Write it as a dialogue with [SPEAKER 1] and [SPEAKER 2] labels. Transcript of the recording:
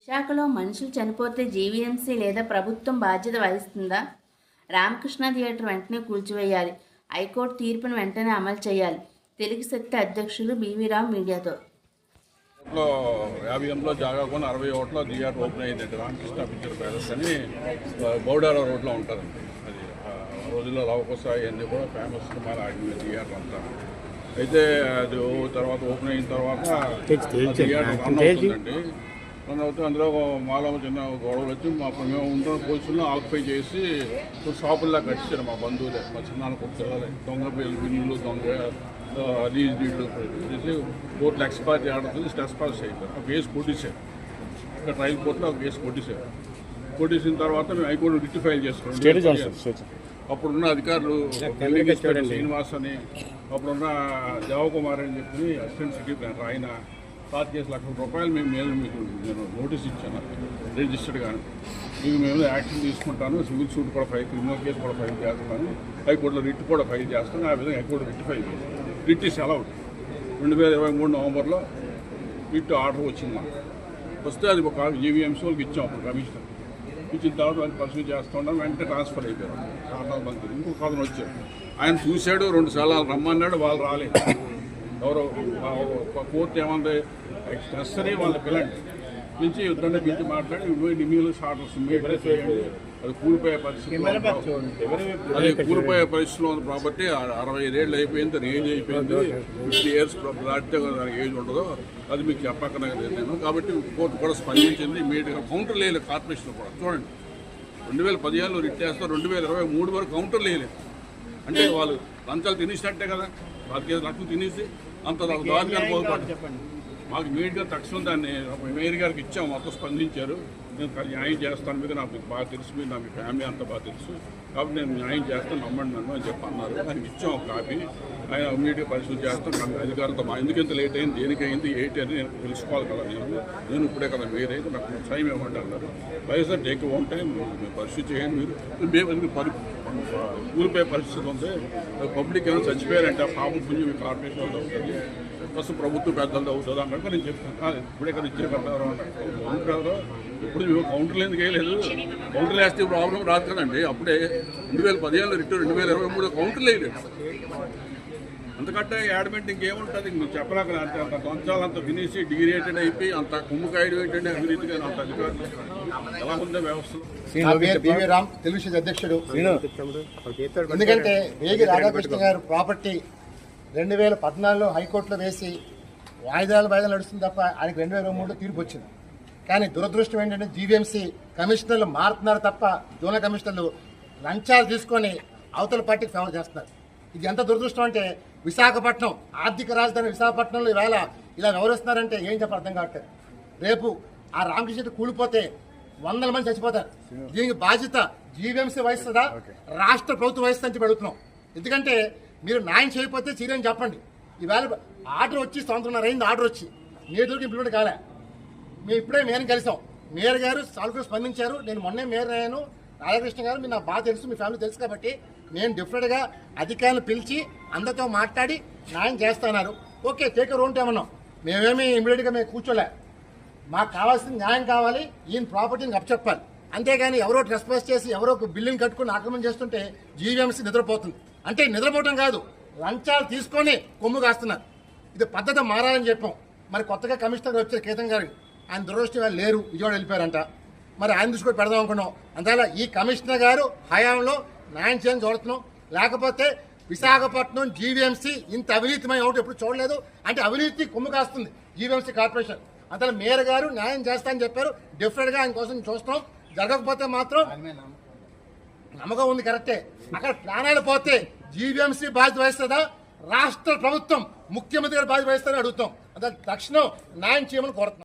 [SPEAKER 1] విశాఖలో మనుషులు చనిపోతే జీవీఎంసీ లేదా ప్రభుత్వం బాధ్యత వహిస్తుందా? రామకృష్ణ థియేటర్ వెంటనే కూల్చివేయాలి. హైకోర్టు తీర్పును వెంటనే అమలు చేయాలి. తెలుగు శక్తి అధ్యక్షులు బీవీ రావు మీడియాతో.
[SPEAKER 2] యాభై ఎనిమిదిలో జాగా కొని అరవై ఓట్లో థియేటర్ ఓపెన్ అయిందండి రామకృష్ణ పిక్చర్ ప్యాలెస్ అని బౌడార రోడ్లో ఉంటుందండి అది ఆ రోజుల్లో లవకుశ అవన్నీ కూడా ఫేమస్ సినిమాలు ఆడిన థియేటర్ అంతా. అయితే అది తర్వాత ఓపెన్ అయిన తర్వాత థియేటర్ రన్ అవుతుందండి. రన్ అవుతూ అందులో మాలో చిన్న గొడవలు వచ్చి మా మేము ఉంటున్న పోలీసులను ఆక్యుపై చేసి షాపుల్లా కట్టించారు మా బంధువులే మా చిన్నాన్న కుక్కలే దొంగ బిల్లు బిల్లులు దొంగ లీజ్ డీడ్లు చేసి కోర్టులో ఎక్స్పైర్ చేయడం స్టెస్ పాస్ అయిపోయారు. ఆ కేసు కొట్టేశారు. ఇక్కడ ట్రయల్ కోర్టులో ఒక కేసు కొట్టేశారు. కొట్టేసిన తర్వాత మేము హైకోర్టు రిట్ ఫైల్ చేసుకున్నాం. అప్పుడున్న అధికారులు శ్రీనివాస్ అని అప్పుడున్న దేవకుమార్ అని చెప్పి అసిస్టెంట్ సిటీ ఆయన పాత కేసు లక్షల రూపాయలు మేము మీద మీకు నేను నోటీస్ ఇచ్చాను. రిజిస్టర్డ్ కానీ మీకు మేము యాక్షన్ తీసుకుంటాను. సివిల్ సూట్ కూడా ఫైల్ క్రిమినల్ కేసు కూడా ఫైల్ చేస్తాను. హైకోర్టులో రిట్ కూడా ఫైల్ చేస్తాను. ఆ విధంగా హైకోర్టు రిట్ ఫైల్ చేస్తాను. Writ is allowed. రెండు వేల ఇరవై మూడు నవంబర్లో రిట్ ఆర్డర్ వచ్చింది మాకు. వస్తే అది ఒక జీవీఎంసీ వాళ్ళకి ఇచ్చాం అప్పుడు కమిషనర్. ఇచ్చిన తర్వాత వాళ్ళు పర్సూ చేస్తూ ఉండడం వెంటనే ట్రాన్స్ఫర్ అయిపోయారు. కారణాల బంక్ ఇంకొక కథను వచ్చారు ఆయన చూశాడు రెండు సార్లు రమ్మన్నాడు వాళ్ళు రాలేదు. ఎవరో కోర్టు ఏమంది? నెసరీ వాళ్ళ పిల్లండి నుంచి ఇద్దరిని పిలిచి మాట్లాడి నిమిలు ఇమీడియట్ చేయండి అది కూలిపోయే పరిస్థితి అది కూలిపోయే పరిస్థితిలో ఉంది అ- అరవై ఐదేళ్ళు అయిపోయింది దాని ఏజ్ అయిపోయింది. ఫిఫ్టీ ఇయర్స్ దాటితే దానికి ఏజ్ ఉండదు అది మీకు చెప్పక్కర్లేదు నేను. కాబట్టి కోర్టు కూడా స్పందించింది ఇమీడియట్గా కౌంటర్ లేదు కార్పొరేషన్ కూడా. చూడండి. రెండు వేల పదిహేనులో రిట్ చేస్తే రెండు వేల ఇరవై మూడు వరకు కౌంటర్ లేదు అంటే వాళ్ళు లంచాలు తినేసినట్టే కదా. వాళ్ళకి లక్షలు తినేసి అంత దారుణంగా పోగొట్టు మాకు ఇమీడియట్గా తక్షణం దాన్ని మేయర్ గారికి ఇచ్చాము మొత్తం స్పందించారు. నేను కానీ న్యాయం చేస్తాను మీద నాకు బాగా తెలుసు మీరు నా మీ ఫ్యామిలీ అంతా బాగా తెలుసు. కాబట్టి నేను న్యాయం చేస్తాను నమ్మండి నన్ను అని చెప్పి అన్నారు. దానికి ఇచ్చాం ఒక కాపీ. ఆయన ఇమీడియట్గా పరిశీలన చేస్తాం. అధికారులతో మా ఎందుకు లేట్ అయింది దేనికైంది ఏంటి అని నేను తెలుసుకోవాలి కదా నేను. నేను ఇప్పుడే కదా మీరైతే నాకు టైం ఇవ్వండి అన్నారు. వైఎస్ఆర్ టేక్ ఓన్ టైం మీరు చేయండి మీరు. మేము ఎందుకు పరి కూలిపోయే పరిస్థితి ఉంది. పబ్లిక్ ఏమైనా చచ్చిపోయారంటే ఆ పాపం పుణ్యం మీ కార్పొరేషన్ వాళ్ళు అవుతుంది. ఫస్ట్ ప్రభుత్వం పెద్దలు అవుతుంది అన్నట్టు నేను చెప్తాను. ఇప్పుడే కదా ఇచ్చే పెద్దవారు అన్నారు ఇప్పుడు మేము కౌంటర్లు ఎందుకు వేయలేదు కౌంటర్లు వేస్తే ప్రాబ్లం రాదు కదండి. అప్పుడే రెండు వేల పదిహేనులో రిటర్న్ రెండు వేల ఇరవై మూడు కౌంటర్లు వేయలేదు అంతకంటే యాడ్మెంట్ ఇంకేముంటుంది? మీరు చెప్పలేక అంత అంత దొంచాలు అంత తినేసి డిగ్రేటెడ్ అయిపోయి అంత కుమ్ముకాయడు ఏంటంటే అవినీతిగా అంత అధికారులు. ఎలా ఉందో వ్యవస్థ.
[SPEAKER 3] తెలుగు అధ్యక్షుడు. ఎందుకంటే వేగి రాధాకృష్ణ గారు ప్రాపర్టీ రెండు వేల పద్నాలుగులో హైకోర్టులో వేసి వాయిదాలు వాయిదాలు నడుస్తుంది తప్ప ఆయనకి రెండు వేల మూడులో తీర్పు వచ్చింది. కానీ దురదృష్టం ఏంటంటే జీవీఎంసీ కమిషనర్లు మారుతున్నారు తప్ప జోనల్ కమిషనర్లు లంచాలు తీసుకొని అవతల పార్టీకి ఫేవర్ చేస్తున్నారు. ఇది ఎంత దురదృష్టం అంటే విశాఖపట్నం ఆర్థిక రాజధాని విశాఖపట్నంలో ఈవేళ ఇలా వ్యవహరిస్తున్నారంటే ఏం చెప్ప అర్థం కావట్లేదు. రేపు ఆ రామకృష్ణ కూలిపోతే వందల మంది చచ్చిపోతారు. దీనికి బాధ్యత జీవీఎంసీ వహిస్తుందా? రాష్ట్ర ప్రభుత్వం వహిస్తుందని చెప్పి అడుగుతున్నాం. ఎందుకంటే మీరు న్యాయం చేయకపోతే చర్యని చెప్పండి. ఈవేళ ఆర్డర్ వచ్చి సంవత్సరంన్నర అయింది ఆర్డర్ వచ్చి. నేటికి ఇంప్లిమెంట్ కాలే. మేము ఇప్పుడే మేయర్ని కలిసాం. మేయర్ గారు సాల్కు స్పందించారు. నేను మొన్నే మేయర్ అయ్యాను. రాధాకృష్ణ గారు మీరు నా బాగా తెలుసు మీ ఫ్యామిలీ తెలుసు కాబట్టి నేను డిఫరెంట్గా అధికారులు పిలిచి అందరితో మాట్లాడి న్యాయం చేస్తున్నారు ఓకే టేక్ రోన్ ఏమన్నాం మేమేమి ఇమీడియట్గా మేము కూర్చోలే. మాకు కావాల్సిన న్యాయం కావాలి. ఈయన ప్రాపర్టీని అప్పచెప్పాలి అంతేగాని ఎవరో ట్రెస్పాస్ చేసి ఎవరో ఒక బిల్లుని కట్టుకుని ఆక్రమణ చేస్తుంటే జీవీఎంసీ నిద్రపోతుంది. అంటే నిద్రపోవటం కాదు లంచాలు తీసుకొని కొమ్ము కాస్తున్నారు. ఇది పద్ధతి మారాలని చెప్పాం. మరి కొత్తగా కమిషనర్ వచ్చారు కేతం గారు. ఆయన దురదృష్టం లేరు విజయవాడ వెళ్ళిపోయారంట. మరి ఆయన దృష్టి పెడదాం అనుకున్నాం. అందువల్ల ఈ కమిషనర్ గారు హయాంలో న్యాయం చేయని చూడుతున్నాం లేకపోతే విశాఖపట్నం జీవీఎంసీ ఇంత అవినీతిమై ఒకటి ఎప్పుడు చూడలేదు. అంటే అవినీతి కొమ్ము కాస్తుంది జీవీఎంసీ కార్పొరేషన్. అందులో మేయర్ గారు న్యాయం చేస్తా అని చెప్పారు డిఫరెంట్గా ఆయన కోసం చూస్తున్నాం. జరగకపోతే మాత్రం నమ్మకం ఉంది కరెక్టే. అక్కడ ప్రాణాలు పోతే జీవీఎంసీ బాధ్యత వహిస్తుందా? రాష్ట్ర ప్రభుత్వం ముఖ్యమంత్రి గారు బాధ్యత వహిస్తారని అడుగుతాం. అదే తక్షణం న్యాయం చేయమని కోరుతున్నాం.